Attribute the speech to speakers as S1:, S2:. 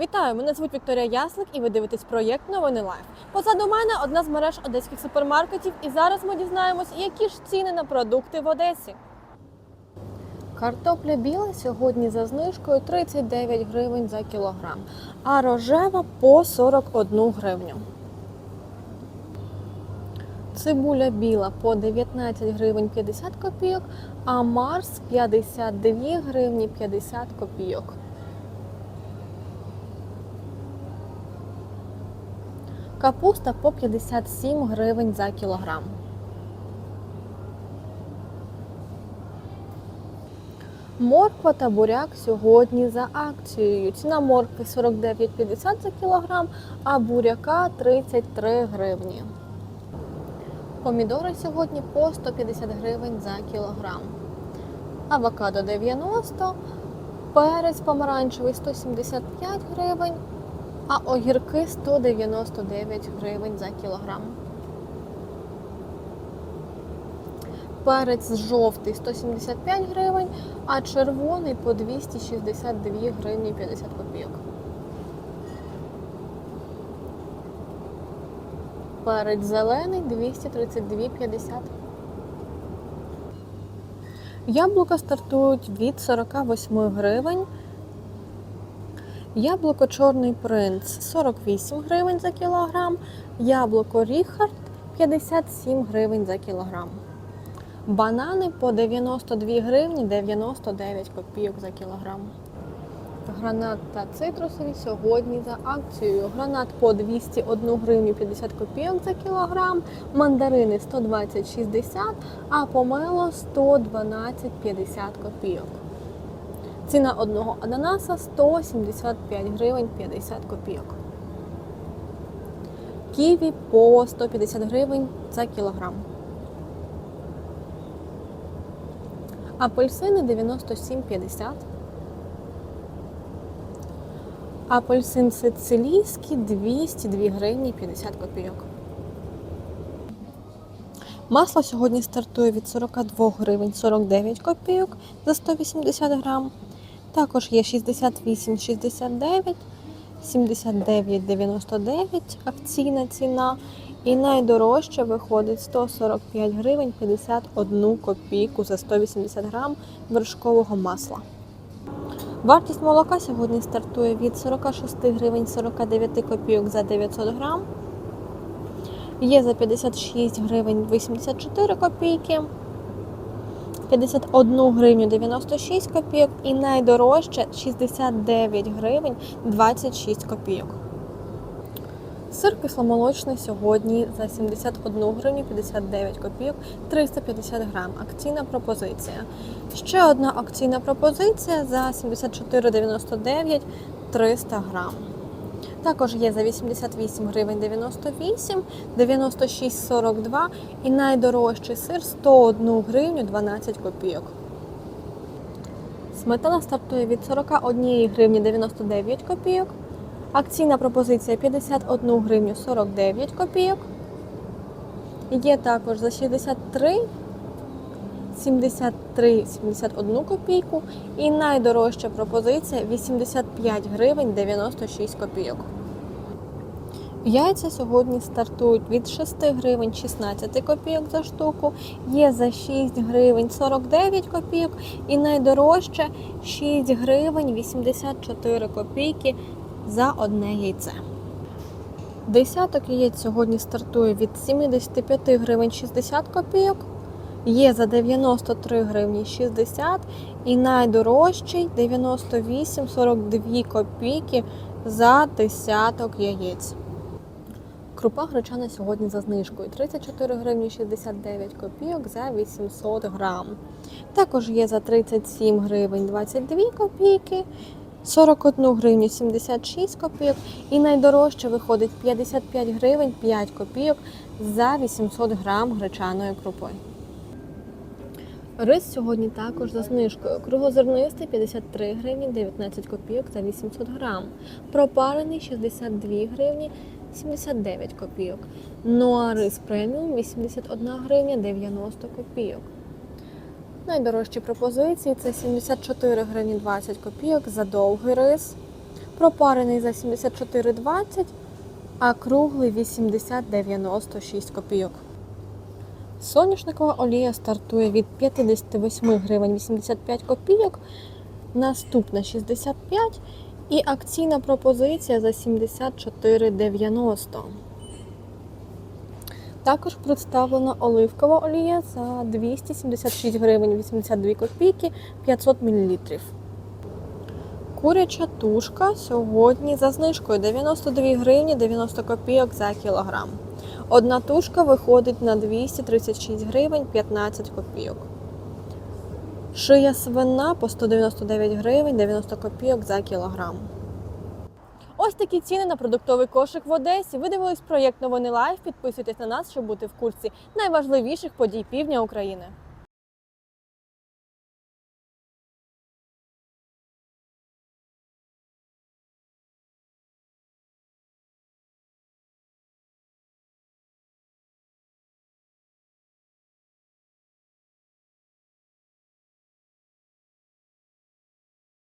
S1: Вітаю! Мене звуть Вікторія Яслик і ви дивитесь проєкт Новини Лайф. Позаду мене одна з мереж одеських супермаркетів, і зараз ми дізнаємось, які ж ціни на продукти в Одесі. Картопля біла сьогодні за знижкою 39 гривень за кілограм, а рожева по 41 гривню. Цибуля біла по 19 гривень 50 копійок, а Марс 52 гривні 50 копійок. Капуста по 57 гривень за кілограм. Морква та буряк сьогодні за акцією. Ціна моркви 49,50 за кілограм, а буряка 33 гривні. Помідори сьогодні по 150 гривень за кілограм. Авокадо 90, перець помаранчевий 175 гривень, а огірки 199 гривень за кілограм. Перець жовтий 175 гривень, а червоний по 262 гривні 50 копійок. Перець зелений 232,50. Яблука стартують від 48 гривень. Яблуко Чорний принц 48 гривень за кілограм. Яблуко Ріхард 57 гривень за кілограм. Банани по 92 гривні 99 копійок за кілограм. Гранат та цитрусові сьогодні за акцією. Гранат по 201 гривню 50 копійок за кілограм, мандарини 120,60, а помело 112,50 копійок. Ціна одного ананаса 175 гривень 50 копійок. Ківі по 150 гривень за кілограм. Апельсини 97,50. Апельсин сицилійський 202 гривні 50 копійок. Масло сьогодні стартує від 42 гривень 49 копійок за 180 грам. Також є 68,69, 79,99 акційна ціна. І найдорожче виходить 145 гривень 51 копійку за 180 грам вершкового масла. Вартість молока сьогодні стартує від 46 гривень 49 копійок за 900 грам. Є за 56 гривень 84 копійки, 51 гривню 96 копійок і найдорожче 69 гривень 26 копійок. Сир кисломолочний сьогодні за 71 гривню 59 копійок 350 грам. Акційна пропозиція. Ще одна акційна пропозиція за 74,99 300 грам. Також є за 88 гривень 98, 96,42 і найдорожчий сир 101 гривню 12 копійок. Сметана стартує від 41 гривні 99 копійок. Акційна пропозиція 51 гривню 49 копійок. Є також за 63, 73, 71 копійку. І найдорожча пропозиція 85 гривень 96 копійок. Яйця сьогодні стартують від 6 гривень 16 копійок за штуку, є за 6 гривень 49 копійок і найдорожче 6 гривень 84 копійки за одне яйце. Десяток яєць сьогодні стартує від 75 гривень 60 копійок, є за 93 гривні 60 і найдорожчий 98,42 копійки за десяток яєць. Крупа гречана сьогодні за знижкою 34 гривні 69 копійок за 800 грам. Також є за 37 гривень 22 копійки, 41 гривню 76 копійок і найдорожче виходить 55 гривень 5 копійок за 800 грам гречаної крупи. Рис сьогодні також за знижкою. Круглозернистий 53 гривні 19 копійок за 800 грам. Пропарений 62 гривні 79 копійок. Ну а рис преміум 81 гривня 90 копійок. Найдорожчі пропозиції це 74 гривні 20 копійок за довгий рис. пропарений за 74,20, а круглий 80,96 копійок. Соняшникова олія стартує від 58 гривень 85 копійок, наступна 65 і акційна пропозиція за 74,90. Також представлена оливкова олія за 276 гривень 82 копійки 500 мл. Куряча тушка сьогодні за знижкою 92 гривні 90 копійок за кілограм. Одна тушка виходить на 236 гривень 15 копійок. Шия свина по 199 гривень 90 копійок за кілограм. Ось такі ціни на продуктовий кошик в Одесі. Ви дивились проєкт Новини Лайф. Підписуйтесь на нас, щоб бути в курсі найважливіших подій півдня України.